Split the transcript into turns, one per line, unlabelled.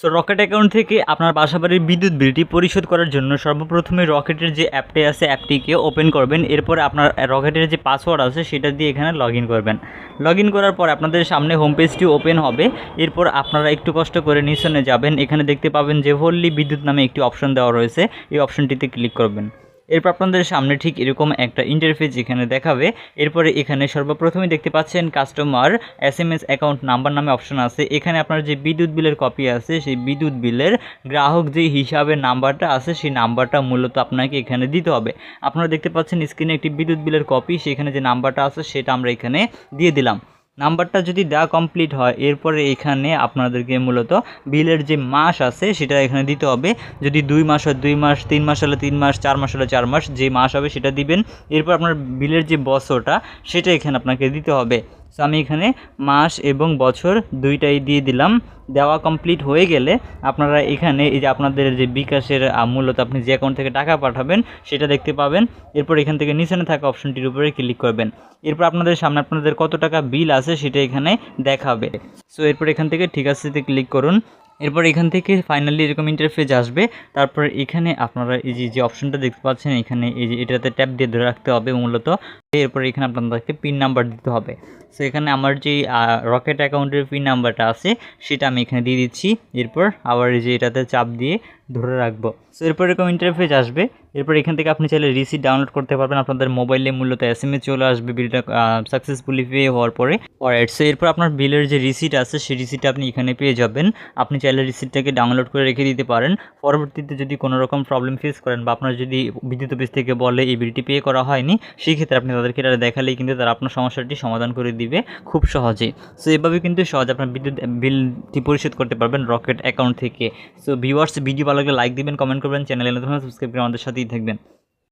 So rocket account থেকে আপনার বাসাবাড়ির বিদ্যুৎ বিলটি পরিশোধ করার জন্য সর্বপ্রথমে রকেটের যে অ্যাপটি আছে অ্যাপটিকে ওপেন করবেন। এরপর আপনার রকেটের যে পাসওয়ার্ড আছে, সেটা দিয়ে এখানে লগ করবেন। লগ করার পর আপনাদের সামনে হোম পেজটি ওপেন হবে। এরপর আপনারা একটু কষ্ট করে নিশনে যাবেন। এখানে দেখতে পাবেন যে হোল্লি বিদ্যুৎ নামে একটি অপশন দেওয়া রয়েছে। এই অপশনটিতে ক্লিক করবেন। এরপর আপনাদের সামনে ঠিক এরকম একটা ইন্টারফেস এখানে দেখাবে। এরপরে এখানে সর্বপ্রথমে দেখতে পাচ্ছেন customer S M S account number নামে অপশন আছে। এখানে আপনার যে বিদ্যুৎ বিলের কপি আছে, সেই বিদ্যুৎ বিলের গ্রাহক যে হিসাবে নাম্বারটা আছে, সেই নাম্বারটা মূলত আপনাকে এখানে দিতে হবে। আপনারা দেখতে পাচ্ছেন স্ক্রিনে একটি বিদ্যুৎ বিলের কপি সেখানে যে নাম্বারটা আছে, সেটা আমরা এখানে দিয়ে দিলাম। নাম্বারটা যদি দেওয়া কমপ্লিট হয়, এরপরে এখানে আপনাদেরকে মূলত বিলের যে মাস আছে, সেটা এখানে দিতে হবে। যদি দুই মাস হয়, দুই মাস, তিন মাস হলে তিন মাস, চার মাস হলে চার মাস, যে মাস হবে সেটা দিবেন। এরপর আপনার বিলের যে বছরটা, সেটা এখানে আপনাকে দিতে হবে। সো আমি এখানে মাস এবং বছর দুইটাই দিয়ে দিলাম। দেওয়া কমপ্লিট হয়ে গেলে আপনারা এখানে এই যে আপনাদের যে বিকাশের মূলত আপনি যে অ্যাকাউন্ট থেকে টাকা পাঠাবেন, সেটা দেখতে পাবেন। এরপর এখান থেকে নিচেনে থাকা অপশনটির উপরে ক্লিক করবেন। এরপর আপনাদের সামনে আপনাদের কত টাকা বিল আছে সেটা এখানে দেখাবে। সো এরপর এখান থেকে ঠিক আছে ক্লিক করুন। এরপর এখান থেকে ফাইনালি এরকম ইন্টারফেস আসবে। তারপর এখানে আপনারা এই যে যে অপশনটা দেখতে পাচ্ছেন, এখানে এই যে এটাতে ট্যাপ দিয়ে ধরে রাখতে হবে মূলত। এরপর এখানে আপনাদেরকে পিন নাম্বার দিতে হবে। সো এখানে আমার যে রকেট অ্যাকাউন্টের পিন নাম্বারটা আছে, সেটা আমি এখানে দিয়ে দিচ্ছি। এরপর আবার যে এটাতে চাপ দিয়ে ধরে রাখব। সো এরপর এরকম ইন্টারফেস আসবে। এরপর এখান থেকে আপনি চাইলে রিসিট ডাউনলোড করতে পারবেন। আপনাদের মোবাইলে মূলত এস এম চলে আসবে বিলটা সাকসেসফুলি পে হওয়ার পরে। অলরাইট সো এরপর আপনার বিলের যে রিসিট আছে, সেই রিসিটটা আপনি এখানে পেয়ে যাবেন। আপনি চাইলে রিসিটটাকে ডাউনলোড করে রেখে দিতে পারেন। পরবর্তীতে যদি কোনো রকম প্রবলেম ফেস করেন বা আপনার যদি বিদ্যুৎ অফিস থেকে বলে এই বিলটি পে করা হয়নি, সেই ক্ষেত্রে আপনি তাদেরকে এটা দেখালেই কিন্তু তারা আপনার সমস্যাটি সমাধান করে দিবে খুব সহজেই। সো এভাবে কিন্তু সহজে আপনার বিদ্যুৎ বিলটি পরিশোধ করতে পারবেন রকেট অ্যাকাউন্ট থেকে। সো ভিউয়ার্স ভিডিও ভালো লাগলে লাইক দিবেন কমেন্ট করবেন চ্যানেলে নতুন সাবস্ক্রাইব করে আমাদের সাথেই থাকবেন।